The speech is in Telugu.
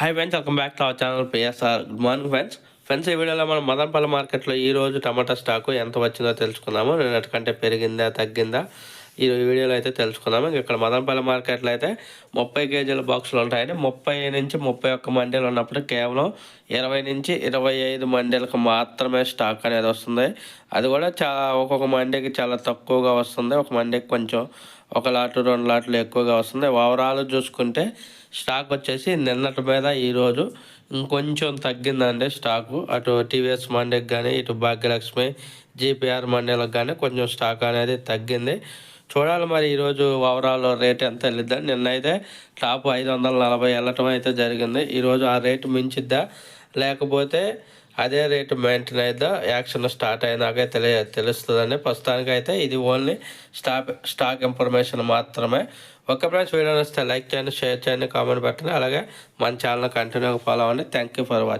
Hi friends welcome back to our channel PSR good morning friends friends ఈ వీడియోలో మనం మదనపల్లి మార్కెట్లో ఈరోజు టమాటా స్టాకు ఎంత వచ్చిందో తెలుసుకుందాము. నిన్నటికంటే పెరిగిందా తగ్గిందా? ఈ వీడియోలో అయితే తెలుసుకుందాము. ఇక్కడ మదనపల్లి మార్కెట్లో అయితే ముప్పై కేజీల బాక్సులు ఉంటాయండి. ముప్పై నుంచి ముప్పై ఒక్క మండీలు ఉన్నప్పుడు కేవలం ఇరవై నుంచి ఇరవై ఐదు మండీలకు మాత్రమే స్టాక్ అనేది వస్తుంది. అది కూడా చాలా ఒక్కొక్క మండీకి చాలా తక్కువగా వస్తుంది. ఒక మండీకి కొంచెం ఒక లాటు రెండు లాట్లు ఎక్కువగా వస్తుంది. ఓవరాల్ చూసుకుంటే స్టాక్ వచ్చేసి నిన్నటి మీద ఈరోజు ఇంకొంచెం తగ్గిందండి స్టాకు. అటు టీవీఎస్ మండీకి కానీ ఇటు భాగ్యలక్ష్మి జీపీఆర్ మండీలకు కానీ కొంచెం స్టాక్ అనేది తగ్గింది. చూడాలి మరి ఈరోజు ఓవరాల్ రేట్ ఎంత వెళ్ళిద్దని. నిన్నైతే టాప్ ఐదు వందల నలభై వెళ్ళటం అయితే జరిగింది. ఈరోజు ఆ రేటు మించిద్దా? లేకపోతే అదే రేటు మెయింటైన్ అయిద్దా? యాక్షన్ స్టార్ట్ అయినాకే తెలియ తెలుస్తుందండి ప్రస్తుతానికైతే ఇది ఓన్లీ స్టాక్ స్టాక్ ఇన్ఫర్మేషన్ మాత్రమే. ఒక ఫ్రెండ్స్ వీడియో నచ్చితే లైక్ చేయండి షేర్ చేయండి కామెంట్ పెట్టండి. అలాగే మన ఛానల్ కంటిన్యూగా ఫాలో అవ్వండి. Thank you for watching